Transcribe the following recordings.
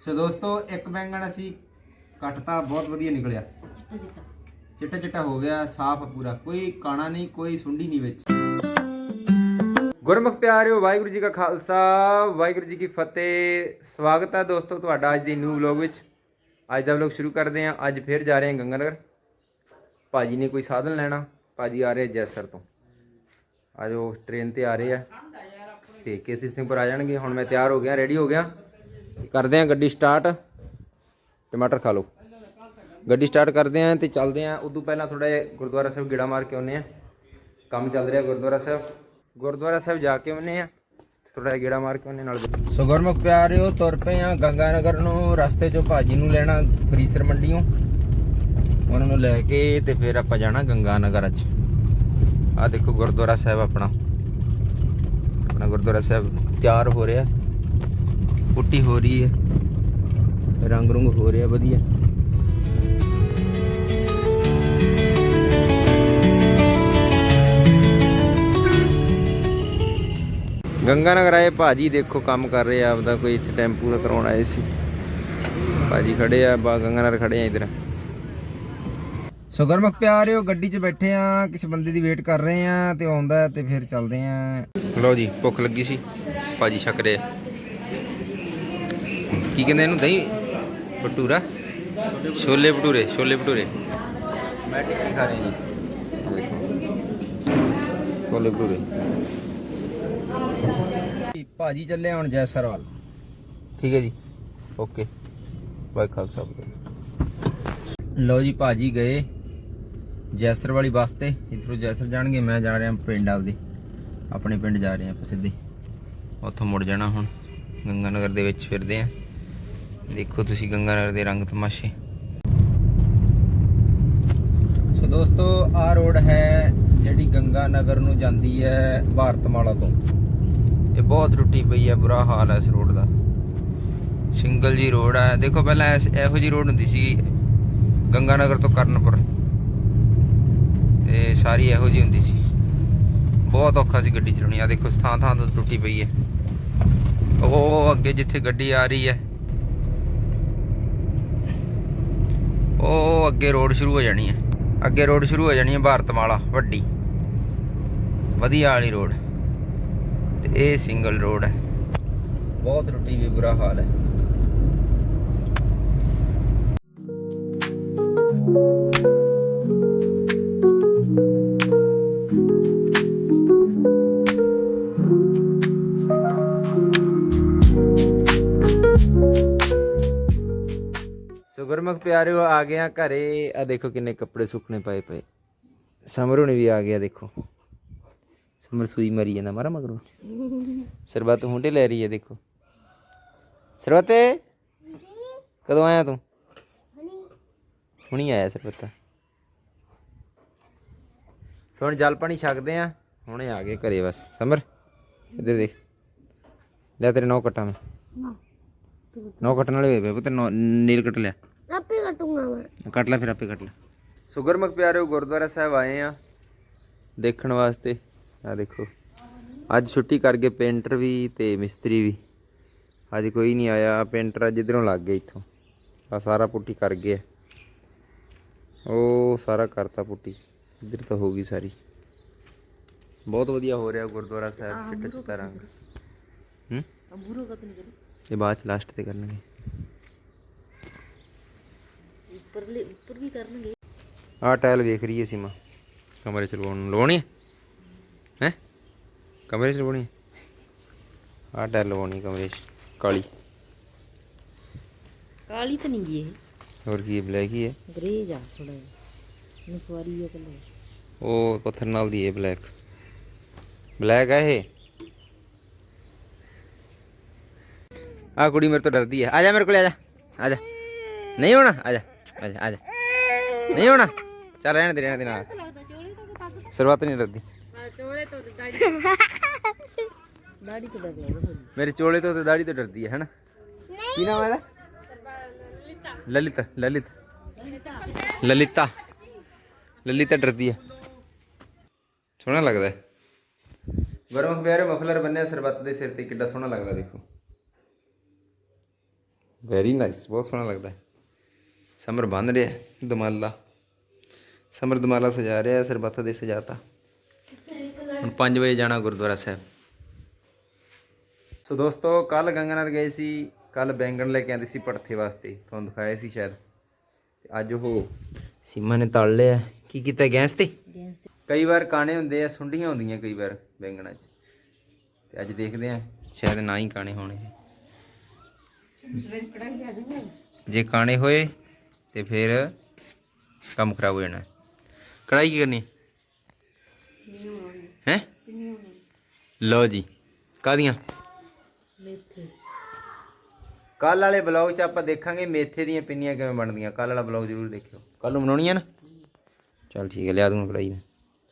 ਸੋ ਦੋਸਤੋ, ਇੱਕ ਬੈਂਗਣ ਅਸੀਂ ਕੱਟਤਾ, ਬਹੁਤ ਵਧੀਆ ਨਿਕਲਿਆ। ਚਿੱਟਾ ਚਿੱਟਾ ਹੋ ਗਿਆ, ਸਾਫ਼ ਪੂਰਾ, ਕੋਈ ਕਾਣਾ ਨਹੀਂ, ਕੋਈ ਸੁੰਡੀ ਨਹੀਂ ਵਿੱਚ। ਗੁਰਮੁਖ ਪਿਆਰਿਓ, ਵਾਹਿਗੁਰੂ ਜੀ ਕਾ ਖਾਲਸਾ, ਵਾਹਿਗੁਰੂ ਜੀ ਕੀ ਫਤਿਹ। ਸਵਾਗਤ ਹੈ ਦੋਸਤੋ ਤੁਹਾਡਾ ਅੱਜ ਦੀ ਨਿਊ ਵਲੌਗ ਵਿੱਚ। ਅੱਜ ਦਾ ਵਲੌਗ ਸ਼ੁਰੂ ਕਰਦੇ ਹਾਂ, ਅੱਜ ਫਿਰ ਜਾ ਰਹੇ ਹਾਂ ਗੰਗਾਨਗਰ। ਭਾਜੀ ਨੇ ਕੋਈ ਸਾਧਨ ਲੈਣਾ? ਭਾਜੀ ਆ ਰਹੇ ਜੈਸਰ ਤੋਂ। ਅੱਜ ਉਹ ਟ੍ਰੇਨ ਤੇ ਆ ਰਹੇ ਆ। ਤੇ ਕੇਸੀ ਸਿੰਘਪੁਰ ਆ ਜਾਣਗੇ। ਹੁਣ ਮੈਂ ਤਿਆਰ ਹੋ ਗਿਆ ਰੈਡੀ ਹੋ ਗਿਆ। ਕਰਦੇ ਹਾਂ ਗੱਡੀ ਸਟਾਰਟ ਟਮਾਟਰ ਖਾ ਲਓ। ਗੱਡੀ ਸਟਾਰਟ ਕਰਦੇ ਆਂ ਤੇ ਚੱਲਦੇ ਆਂ ਉਦੋਂ ਪਹਿਲਾਂ ਥੋੜਾ ਜਿਹਾ ਗੁਰਦੁਆਰਾ ਸਾਹਿਬ ਗੇੜਾ ਮਾਰ ਕੇ ਆਉਨੇ ਆ ਕੰਮ ਚੱਲ ਰਿਹਾ ਗੁਰਦੁਆਰਾ ਸਾਹਿਬ। ਗੁਰਦੁਆਰਾ ਸਾਹਿਬ ਜਾ ਕੇ ਆਉਨੇ ਆ ਥੋੜਾ ਜਿਹਾ ਗੇੜਾ ਮਾਰ ਕੇ ਆਉਨੇ ਨਾਲ ਸੋ ਗੁਰਮੁਖ ਪਿਆਰਿਓ, ਤੁਰ ਪਏ ਆ ਗੰਗਾ ਨਗਰ ਨੂੰ। ਰਸਤੇ 'ਚੋਂ ਭਾਜੀ ਨੂੰ ਲੈਣਾ ਫਰੀਸਰ ਮੰਡੀੋਂ ਉਹਨਾਂ ਨੂੰ ਲੈ ਕੇ ਤੇ ਫਿਰ ਆਪਾਂ ਜਾਣਾ ਗੰਗਾ ਨਗਰ ਅੱਜ। ਆ ਦੇਖੋ ਗੁਰਦੁਆਰਾ ਸਾਹਿਬ ਆਪਣਾ। ਆਪਣਾ ਗੁਰਦੁਆਰਾ ਸਾਹਿਬ ਤਿਆਰ ਹੋ ਰਿਹਾ। ਪੁੱਟੀ ਹੋ ਰਹੀ ਹੈ। ਰੰਗ ਰੁੰਗ ਹੋ ਰਿਹਾ, ਵਧੀਆ। ਗੰਗਾ ਨਗਰ ਆਏ, ਭਾਜੀ ਦੇਖੋ ਕੰਮ ਕਰ ਰਹੇ ਆ, ਆਪਦਾ ਕੋਈ ਇੱਥੇ ਟੈਂਪੂ ਦਾ ਕਰਾਉਣ ਆਏ ਸੀ। ਭਾਜੀ ਖੜੇ ਆ, ਬਾ ਗੰਗਾ ਨਗਰ ਖੜੇ ਆ ਇਧਰ। ਸੋ ਗਰਮਕ ਪਿਆਰਿਓ ਗੱਡੀ 'ਚ ਬੈਠੇ ਆ ਕਿਸੇ ਬੰਦੇ ਦੀ ਵੇਟ ਕਰ ਰਹੇ ਆ ਤੇ ਆਉਂਦਾ ਹੈ ਤੇ ਫਿਰ ਚੱਲਦੇ ਆ। ਲਓ ਜੀ ਭੁੱਖ ਲੱਗੀ ਸੀ ਭਾਜੀ ਛਕ ਰਹੇ ਕੀ ਕਹਿੰਦੇ ਇਹਨੂੰ ਦਹੀਂ? ਭਟੂਰਾ? ਛੋਲੇ ਭਟੂਰੇ ਛੋਲੇ ਭਟੂਰੇ। ਮੈਂ ਟਿੱਕੀ ਖਾ ਰਹੀ ਜੀ? ਦੇਖੋ। ਛੋਲੇ ਭਟੂਰੇ। ਭਾਜੀ ਚੱਲੇ ਹੁਣ ਜੈਸਰਵਾਲ। ਠੀਕ ਹੈ ਜੀ। ਓਕੇ। ਬਾਈ ਖਾਲਸਾ ਲਓ ਜੀ ਭਾਜੀ ਗਏ। ਜੈਸਰ ਵਾਲੀ ਬੱਸ ਤੇ ਇਧਰੋਂ ਜੈਸਰ ਜਾਣਗੇ, ਮੈਂ ਜਾ ਰਿਹਾ ਪਿੰਡ ਆਪਦੇ। ਆਪਣੇ ਪਿੰਡ ਜਾ ਰਹੇ ਆਪਾਂ ਸਿੱਧੇ। ਉੱਥੋਂ ਮੁੜ ਜਾਣਾ ਹੁਣ ਗੰਗਾ ਨਗਰ ਦੇ ਵਿੱਚ ਫਿਰਦੇ ਆ। ਦੇਖੋ ਤੁਸੀਂ ਗੰਗਾ ਨਗਰ ਦੇ ਰੰਗ ਤਮਾਸ਼ੇ। ਸੋ ਦੋਸਤੋ, ਆ ਰੋਡ ਹੈ ਜਿਹੜੀ ਗੰਗਾ ਨਗਰ ਨੂੰ ਜਾਂਦੀ ਹੈ ਭਾਰਤਮਾਲਾ ਤੋਂ। ਇਹ ਬਹੁਤ ਟੁੱਟੀ ਪਈ ਹੈ, ਬੁਰਾ ਹਾਲ ਹੈ ਇਸ ਰੋਡ ਦਾ। ਸਿੰਗਲ ਜੀ ਰੋਡ ਹੈ। ਦੇਖੋ ਪਹਿਲਾਂ ਐਸ- ਇਹੋ ਜੀ ਰੋਡ ਹੁੰਦੀ ਸੀ ਗੰਗਾ ਨਗਰ ਤੋਂ ਕਰਨਪੁਰ। ਸਾਰੀ ਇਹੋ ਜੀ ਹੁੰਦੀ ਸੀ। ਬਹੁਤ ਔਖਾ ਸੀ ਗੱਡੀ ਚਲਾਉਣੀ। ਆ ਦੇਖੋ, ਥਾਂ ਥਾਂ ਤੋਂ ਟੁੱਟੀ ਪਈ ਹੈ। ਉਹ ਅੱਗੇ ਜਿੱਥੇ ਗੱਡੀ ਆ ਰਹੀ ਹੈ। ਉਹ ਅੱਗੇ ਰੋਡ ਸ਼ੁਰੂ ਹੋ ਜਾਣੀ ਹੈ। ਅੱਗੇ ਰੋਡ ਸ਼ੁਰੂ ਹੋ ਜਾਣੀ ਹੈ ਭਾਰਤਮਾਲਾ ਵੱਡੀ। ਵਧੀਆ ਵਾਲੀ ਰੋਡ। ਤੇ ਇਹ ਸਿੰਗਲ ਰੋਡ ਹੈ। ਬਹੁਤ ਟੁੱਟੀ ਵੀ ਬੁਰਾ ਹਾਲ ਹੈ। ਪਿਆਰਿਓ ਆ ਗਏ ਆ ਘਰੇ। ਆ ਦੇਖੋ ਕਿੰਨੇ ਕੱਪੜੇ ਸੁੱਕਣੇ ਪਏ ਪਏ। ਸਮਰ ਹੁਣੀ ਵੀ ਆ ਗਿਆ ਦੇਖੋ। ਸਮਰ ਸੂਈ ਮਰੀ ਜਾਂਦਾ ਮਾਰਾ ਮਗਰੋਂ। ਸਰਬਤ ਹੁੰਡੇ ਲੈ ਰਹੀ ਹੈ ਦੇਖੋ। ਸਰਬਤ ਕਦੋਂ ਆਇਆ ਤੂੰ? ਹੁਣੀ ਆਇਆ ਸਰਬਤ। ਹੁਣ ਜਲ ਪਾਣੀ ਛਕਦੇ ਆ। ਹੁਣੇ ਆ ਗਏ ਘਰੇ ਬਸ। ਸਮਰ ਇੱਧਰ ਦੇਖ। ਲੈ ਤੇਰੇ ਨੌ ਕੱਟਾਂ ਮੈਂ। ਨੌ। ਕੱਟਣ ਵਾਲੇ ਹੋਏ ਪਏ ਪੁੱਤ ਨੌ- ਨੀਲ ਕੱਟ ਲਿਆ। ਆਪੇ ਕਟੂੰਗਾ ਮੈਂ। ਕੱਟ ਲੈ ਫਿਰ ਆਪੇ ਕੱਟ ਲੈ। ਸੁਗਰਮੁਖ ਪਿਆਰਿਓ ਗੁਰਦੁਆਰਾ ਸਾਹਿਬ ਆਏ ਆ ਦੇਖਣ ਵਾਸਤੇ। ਆ ਦੇਖੋ ਅੱਜ ਛੁੱਟੀ ਕਰ ਗਏ ਪੇਂਟਰ ਵੀ ਤੇ ਮਿਸਤਰੀ ਵੀ। ਅੱਜ ਕੋਈ ਨਹੀਂ ਆਇਆ ਪੇਂਟਰ ਅੱਜ ਇਧਰੋਂ ਲੱਗ ਗਿਆ ਇੱਥੋਂ। ਆ ਸਾਰਾ ਪੁੱਟੀ ਕਰ ਗਿਆ। ਉਹ ਸਾਰਾ ਕਰਤਾ ਪੁੱਟੀ। ਇਧਰ ਤਾਂ ਹੋ ਗਈ ਸਾਰੀ। ਬਹੁਤ ਵਧੀਆ ਹੋ ਰਿਹਾ ਗੁਰਦੁਆਰਾ ਸਾਹਿਬ ਚਿੱਟਾ ਚਿੱਟਾ ਰੰਗ। ਹੂੰ? ਅੰਬੂਰੋ ਕਤ ਨਹੀਂ ਕਰੀ ਇਹ ਬਾਅਦ ਚ ਲਾਸਟ ਤੇ ਕਰਨਗੇ। ਉੱਪਰ ਲੈ ਉੱਪਰ ਵੀ ਕਰਨਗੇ ਆਹ ਟਾਇਲ ਵੇਖ ਰਹੀ ਹੈ ਸੀਮਾ ਕਮਰੇ ਚ ਲਵਾਉਣ ਨੂੰ ਲਵਾਉਣੀ ਹੈ ਹੈ ਕਮਰੇ ਚ ਲਵਾਉਣੀ ਹੈ ਆਹ ਟਾਇਲ ਲਵਾਉਣੀ ਕਮਰੇ ਚ ਕਾਲੀ ਕਾਲੀ ਤਾਂ ਨਹੀਂ ਗਈ ਇਹ ਹੋਰ ਕੀ ਬਲੈਕ ਹੀ ਹੈ ਗ੍ਰੇ ਜਾ ਥੋੜਾ ਜਿਹਾ ਨਸਵਾਰੀ ਆ ਕਲਰ ਉਹ ਪੱਥਰ ਨਾਲ ਦੀ ਹੈ ਬਲੈਕ ਬਲੈਕ ਹੈ ਇਹ ਆ ਕੁੜੀ ਮੇਰੇ ਤੋਂ ਡਰਦੀ ਹੈ ਆ ਜਾ ਮੇਰੇ ਕੋਲ ਆ ਜਾ ਆ ਜਾ ਨਹੀਂ ਹੋਣਾ ਆ ਜਾ ਆ ਜਾ ਆ ਜਾ। ਨਹੀਂ ਹੋਣਾ। ਚੱਲ ਰਹਿਣ ਦੇ ਰਹਿਣ ਦੇ ਨਾਲ। ਸਰਬੱਤ ਨਹੀਂ ਦਾੜੀ ਤੋਂ ਡਰ ਲੱਗਦਾ ਮੇਰੇ ਚੋਲੇ ਤੋਂ ਤੇ ਦਾੜੀ ਤੋਂ ਡਰਦੀ ਹੈ ਹੈਨਾ? ਕੀ ਨਾਮ ਹੈ ਇਹਦਾ? ਲਲਿਤ ਲਲਿਤ। ਲਲਿਤਾ। ਲਲਿਤਾ ਡਰਦੀ ਹੈ ਸੋਹਣਾ ਲੱਗਦਾ। ਹੈ ਪਿਆਰੇ ਮਫਲਰ ਬੰਨਿਆ ਸਰਬੱਤ ਦੇ ਸਿਰ ਤੇ ਕਿੱਡਾ ਸੋਹਣਾ ਲੱਗਦਾ ਦੇਖੋ। ਵੈਰੀ ਨਾਈਸ ਬਹੁਤ ਸੋਹਣਾ ਲੱਗਦਾ। ਹੈ ਸਮਰ ਬੰਨ ਰਿਹਾ, ਦਮਾਲਾ। ਸਮਰ ਦਮਾਲਾ ਸਜਾ ਰਿਹਾ, ਸਰਬੱਤ ਦੇ ਸਜਾਤਾ। ਹੁਣ 5 ਵਜੇ ਜਾਣਾ ਗੁਰਦੁਆਰਾ ਸਾਹਿਬ। ਸੋ ਦੋਸਤੋ ਕੱਲ ਗੰਗਾਨਗਰ ਗਏ ਸੀ ਕੱਲ ਬੈਂਗਣ ਲੈ ਕੇ ਆਂਦੇ ਸੀ ਪੜਥੇ ਵਾਸਤੇ। ਤੁਹਾਨੂੰ ਦਿਖਾਇਆ ਸੀ ਸ਼ਾਇਦ। ਅੱਜ ਉਹ ਸੀਮਾ ਨੇ ਤਲ ਲਿਆ। ਕੀ ਕੀਤਾ ਗੈਸ ਤੇ? ਕਈ ਵਾਰ ਕਾਣੇ ਹੁੰਦੇ ਆ, ਸੁੰਡੀਆਂ ਹੁੰਦੀਆਂ ਕਈ ਵਾਰ ਬੈਂਗਣਾ 'ਚ। ਤੇ ਅੱਜ ਦੇਖਦੇ ਆ, ਸ਼ਾਇਦ ਨਾ ਹੀ ਕਾਣੇ ਹੋਣੇ। ਜੇ ਕਾਣੇ ਹੋਏ ਤੇ ਫਿਰ ਕੰਮ ਖਰਾਬ ਹੋ ਜਾਣਾ। ਕੜਾਈ ਕੀ ਕਰਨੀ? ਹੈ? ਲਓ ਜੀ ਕਾਦੀਆਂ ਮੇਥੇ। ਕੱਲ ਵਾਲੇ ਬਲੌਗ 'ਚ ਆਪਾਂ ਦੇਖਾਂਗੇ ਮੇਥੇ ਦੀਆਂ ਪਿੰਨੀਆਂ ਕਿਵੇਂ ਬਣਦੀਆਂ। ਕੱਲ ਵਾਲਾ ਬਲੌਗ ਜ਼ਰੂਰ ਦੇਖਿਓ। ਕੱਲ ਨੂੰ ਬਣਾਉਣੀਆਂ ਨਾ? ਚਲ ਠੀਕ ਹੈ ਲਿਆ ਦੂੰਗਾ ਕੜਾਈ ਮੈਂ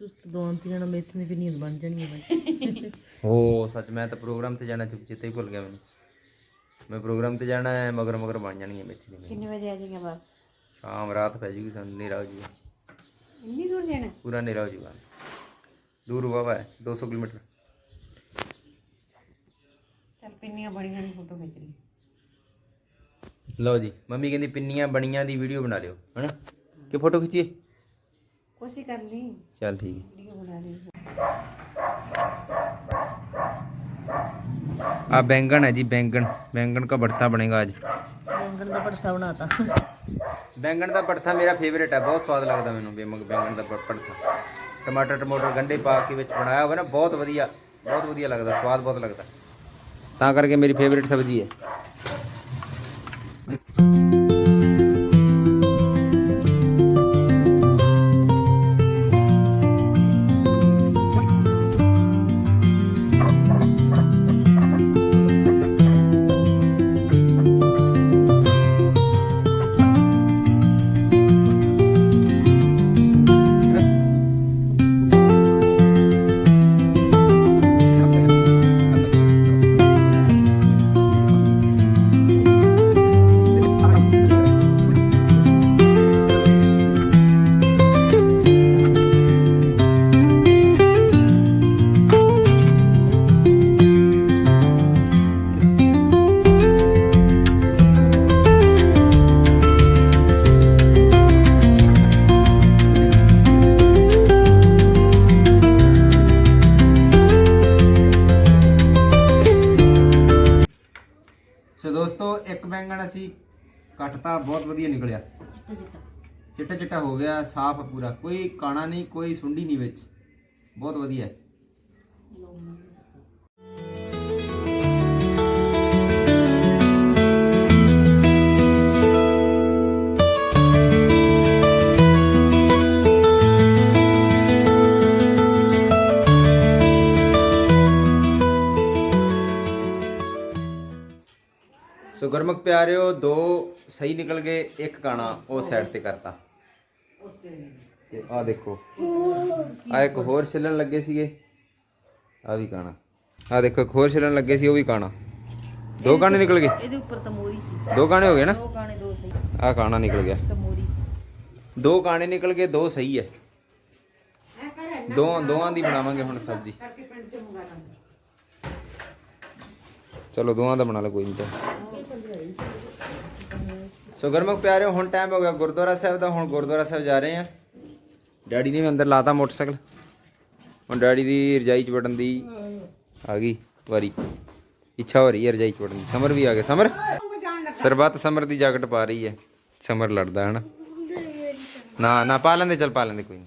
ਤੁਸੀਂ ਦੋਨ ਤਿੰਨ ਮੇਥੇ ਦੀ ਪਿੰਨੀਆਂ ਬਣ ਜਾਣਗੀਆਂ ਬਣ ਓ ਸੱਚ ਮੈਂ ਤਾਂ ਪ੍ਰੋਗਰਾਮ ਤੇ ਜਾਣਾ ਚੁੱਪ ਚੇਤੇ ਹੀ ਭੁੱਲ ਗਿਆ ਮੈਨੂੰ। ਮੈਂ ਪ੍ਰੋਗਰਾਮ ਤੇ ਜਾਣਾ ਹੈ ਮਗਰ ਮਗਰ ਬਣ ਜਾਣਗੀਆਂ ਮੇਥੇ ਦੀਆਂ ਕਿੰਨੇ ਵਜੇ ਆ ਜਾਏਗਾ ਬਾਹਰ ਸ਼ਾਮ ਰਾਤ ਪੈ ਜੂਗੀ ਸਾਨੂੰ ਹਨੇਰਾ ਹੋ ਜੂਗਾ ਇੰਨੀ ਦੂਰ ਜਾਣਾ ਪੂਰਾ ਹਨੇਰਾ ਹੋ ਜੂਗਾ ਦੂਰ ਵਾਵਾ ਹੈ 200 ਕਿਲੋਮੀਟਰ ਚੱਲ ਪਿੰਨੀਆਂ ਬੜੀਆਂ ਦੀ ਫੋਟੋ ਖਿੱਚ ਲਈ ਲਓ ਜੀ ਮੰਮੀ ਕਹਿੰਦੀ ਪਿੰਨੀਆਂ ਬਣੀਆਂ ਦੀ ਵੀਡੀਓ ਬਣਾ ਲਿਓ ਹਨਾ ਕਿ ਫੋਟੋ ਖਿੱਚੀਏ ਕੋਸ਼ਿਸ਼ ਕਰ ਲਈ ਚੱਲ ਠੀਕ ਹੈ ਵੀਡੀਓ ਬਣਾ ਲਈ ਆ बैंगन है जी बैंगन बैंगन का भरता बनेगा आज ਬੈਂਗਣ ਦਾ ਪੜਤਾ ਬਣਾਤਾ ਬੈਂਗਣ ਦਾ ਪੜਥਾ ਮੇਰਾ ਫੇਵਰੇਟ ਹੈ ਬਹੁਤ ਸਵਾਦ ਲੱਗਦਾ ਮੈਨੂੰ ਬੇਮਗ ਬੈਂਗਣ ਦਾ ਪ- ਪੜਥਾ ਟਮਾਟਰ, ਟਮੋਟਰ ਗੰਢੇ ਪਾ ਕੇ ਵਿੱਚ ਬਣਾਇਆ ਹੋਵੇ ਨਾ, ਬਹੁਤ ਵਧੀਆ ਬਹੁਤ ਵਧੀਆ ਲੱਗਦਾ, ਸਵਾਦ ਬਹੁਤ ਲੱਗਦਾ। ਤਾਂ ਕਰਕੇ ਮੇਰੀ ਫੇਵਰੇਟ ਸਬਜ਼ੀ ਹੈ। ਦੋਸਤੋ, ਇੱਕ ਬੈਂਗਣ ਅਸੀਂ ਕੱਟਤਾ ਬਹੁਤ ਵਧੀਆ ਨਿਕਲਿਆ। ਚਿੱਟਾ ਚਿੱਟਾ ਚਿੱਟਾ ਚਿੱਟਾ ਹੋ ਗਿਆ, ਸਾਫ਼ ਪੂਰਾ। ਕੋਈ ਕਾਣਾ ਨਹੀਂ, ਕੋਈ ਸੁੰਡੀ ਨਹੀਂ ਵਿੱਚ। ਬਹੁਤ ਵਧੀਆ। ਹੈ। ਗੁਰਮੁਖ ਪਿਆਰਿਓ ਦੋ ਸਹੀ ਨਿਕਲ ਗਏ ਇੱਕ ਕਾਣਾ ਉਹ ਸਾਈਡ ਤੇ ਕਰਤਾ। ਤੇ ਆ ਦੇਖੋ ਆ ਇੱਕ ਹੋਰ ਛਿੱਲਣ ਲੱਗੇ ਸੀਗੇ ਆ ਵੀ ਕਾਣਾ ਆ ਦੇਖੋ ਇੱਕ ਹੋਰ ਛਿੱਲਣ ਲੱਗੇ ਸੀ ਉਹ ਵੀ ਕਾਣਾ ਦੋ ਕਾਣੇ ਨਿਕਲ ਗਏ? ਇਹਦੇ ਉੱਪਰ ਤਾਂ ਮੋਰੀ ਸੀ। ਦੋ ਕਾਣੇ ਹੋ ਗਏ ਨਾ? ਦੋ ਗਾਣੇ ਦੋ ਸਹੀ। ਆ ਕਾਣਾ ਨਿਕਲ ਗਿਆ। ਤਾਂ ਮੋਰੀ ਸੀ। ਦੋ ਕਾਣੇ ਨਿਕਲ ਗਏ ਦੋ ਸਹੀ ਹੈ। ਦੋ ਦੋਵਾਂ ਦੀ ਬਣਾਵਾਂਗੇ ਹੁਣ ਸਬਜ਼ੀ। ਚਲੋ ਦੋਵਾਂ ਦਾ ਬਣਾ ਲਓ ਕੋਈ ਨਹੀਂ ਤਾਂ। ਸੋ ਗਰਮਕ ਪਿਆਰਿਓ ਹੁਣ ਟਾਈਮ ਹੋ ਗਿਆ ਗੁਰਦੁਆਰਾ ਸਾਹਿਬ ਦਾ ਹੁਣ ਗੁਰਦੁਆਰਾ ਸਾਹਿਬ ਜਾ ਰਹੇ ਆ ਡੈਡੀ ਨੇ ਵੀ ਅੰਦਰ ਲਾਤਾ ਮੋਟਰਸਾਈਕਲ। ਹੁਣ ਡੈਡੀ ਦੀ ਰਜਾਈ ਚ ਵੜਨ ਦੀ ਆ ਗਈ ਵਾਰੀ। ਇੱਛਾ ਹੋ ਰਹੀ ਹੈ ਰਜਾਈ ਚ ਵੜਨ ਦੀ। ਸਮਰ ਵੀ ਆ ਗਿਆ। ਸਮਰ ਸਰਬੱਤ ਸਮਰ ਦੀ ਜੈਕਟ ਪਾ ਰਹੀ ਹੈ। ਸਮਰ ਲੜਦਾ ਹੈ ਨਾ ਨਾ ਨਾ ਪਾ ਲੈਂਦੇ ਚੱਲ ਪਾ ਲੈਂਦੇ ਕੋਈ ਨਹੀਂ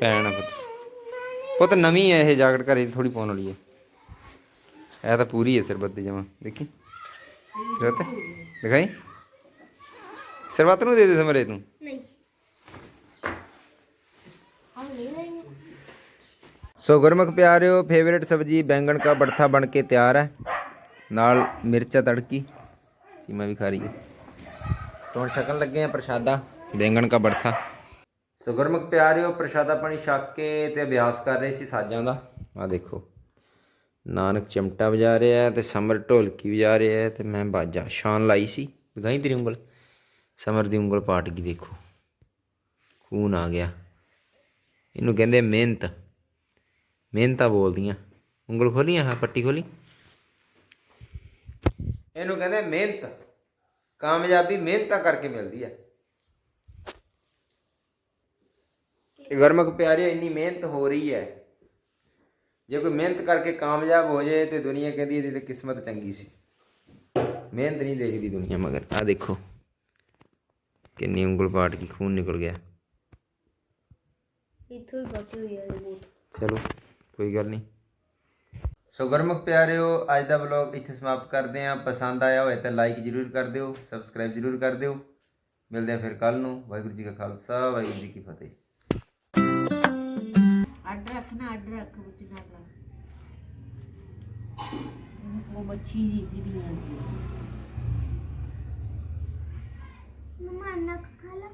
ਪੈਣਾ ਪੁੱਤ ਪੁੱਤ। ਨਵੀਂ ਹੈ ਇਹ ਜੈਕਟ ਘਰੇ ਥੋੜੀ ਪਾਉਣ ਵਾਲੀ ਹੈ। ਇਹ ਤਾਂ ਪੂਰੀ ਹੈ ਸਰਬੱਤ ਦੀ ਜਮਾ। ਦੇਖੀ? ਸਰਬੱਤ ਦਿਖਾਈ ਸਰਬੱਤ ਨੂੰ ਦੇ ਦੇ ਸਮਰੇ ਤੂੰ ਸੋ ਗੁਰਮੁਖ ਪਿਆਰਿਓ ਫੇਵਰੇਟ ਸਬਜੀ ਬੈਂਗਣ का भरता बन के तैयार है ਨਾਲ ਮਿਰਚਾ ਤੜਕੀ ਸੀਮਾ ਵੀ ਖਾ ਰਹੀ ਹੈ ਸੋ ਹੁਣ ਛਕਣ ਲੱਗੇ ਆ ਪ੍ਰਸ਼ਾਦਾ ਬੈਂਗਣ का भरता ਸੋ ਗੁਰਮੁਖ ਪਿਆਰਿਓ ਪ੍ਰਸ਼ਾਦਾ ਪਾਣੀ ਛਕ ਕੇ ਤੇ ਅਭਿਆਸ ਕਰ ਰਹੇ ਸੀ ਸਾਜ਼ਾਂ ਦਾ ਆ ਦੇਖੋ ਨਾਨਕ ਚਮਟਾ ਵਜਾ ਰਿਹਾ ਹੈ ਤੇ ਸਮਰ ਢੋਲਕੀ ਵਜਾ ਰਿਹਾ ਹੈ ਤੇ ਮੈਂ ਬਾਜਾ, ਸ਼ਾਨ ਲਾਈ ਸੀ। ਦਿਖਾਈ ਤੇਰੀ ਉਂਗਲ? ਸਮਰ ਦੀ ਉਂਗਲ ਪਾਟ ਗਈ, ਦੇਖੋ। ਖੂਨ ਆ ਗਿਆ। ਇਹਨੂੰ ਕਹਿੰਦੇ ਮਿਹਨਤ। ਮਿਹਨਤਾਂ ਬੋਲਦੀਆਂ। ਉਂਗਲ ਖੋਲੀਆਂ ਹਾਂ ਪੱਟੀ ਖੋਲੀ। ਇਹਨੂੰ ਕਹਿੰਦੇ ਮਿਹਨਤ। ਕਾਮਯਾਬੀ ਮਿਹਨਤਾਂ ਕਰਕੇ ਮਿਲਦੀ ਹੈ। ਗਰਮਕ ਗੁਰਮੁਖ ਪਿਆਰਿਓ, ਇੰਨੀ ਮਿਹਨਤ ਹੋ ਰਹੀ ਹੈ। ਜੇ ਕੋਈ ਮਿਹਨਤ ਕਰਕੇ ਕਾਮਯਾਬ ਹੋ ਜਾਏ ਤੇ ਦੁਨੀਆ ਕਹਿੰਦੀ ਇਹਦੀ ਤੇ ਕਿਸਮਤ ਚੰਗੀ ਸੀ। ਮਿਹਨਤ ਨਹੀਂ ਦੇਖਦੀ ਦੁਨੀਆ ਮਗਰ। ਆ ਦੇਖੋ ਕਿੰਨੀ ਉਂਗਲ ਪਾਟ ਕੇ ਖੂਨ ਨਿਕਲ ਗਿਆ। ਇੱਥੋਂ ਹੀ ਬਾਕੀ ਹੋਈ ਆ ਬਹੁਤ ਚਲੋ ਕੋਈ ਗੱਲ ਨਹੀਂ। ਸੋ ਗੁਰਮੁਖ ਪਿਆਰਿਓ ਅੱਜ ਦਾ ਵਲੌਗ ਇੱਥੇ ਸਮਾਪਤ ਕਰਦੇ ਹਾਂ। ਪਸੰਦ ਆਇਆ ਹੋਵੇ ਤਾਂ ਲਾਈਕ ਜ਼ਰੂਰ ਕਰ ਦਿਓ ਸਬਸਕ੍ਰਾਈਬ ਜ਼ਰੂਰ ਕਰ ਦਿਓ। ਮਿਲਦੇ ਹਾਂ ਫਿਰ ਕੱਲ ਨੂੰ। ਵਾਹਿਗੁਰੂ ਜੀ ਕਾ ਖਾਲਸਾ ਵਾਹਿਗੁਰੂ ਜੀ ਕੀ ਫਤਿਹ। ਅੱਡ ਰੱਖਣਾ, ਅੱਡ ਰੱਖ ਵਿੱਚ ਨਾ ਲਾ ਉਹ ਮੱਛੀ ਜੀ ਸੀ ਵੀ ਆਂਦੀ ਮਮਾ ਨੱਕ ਖਾ ਲਾ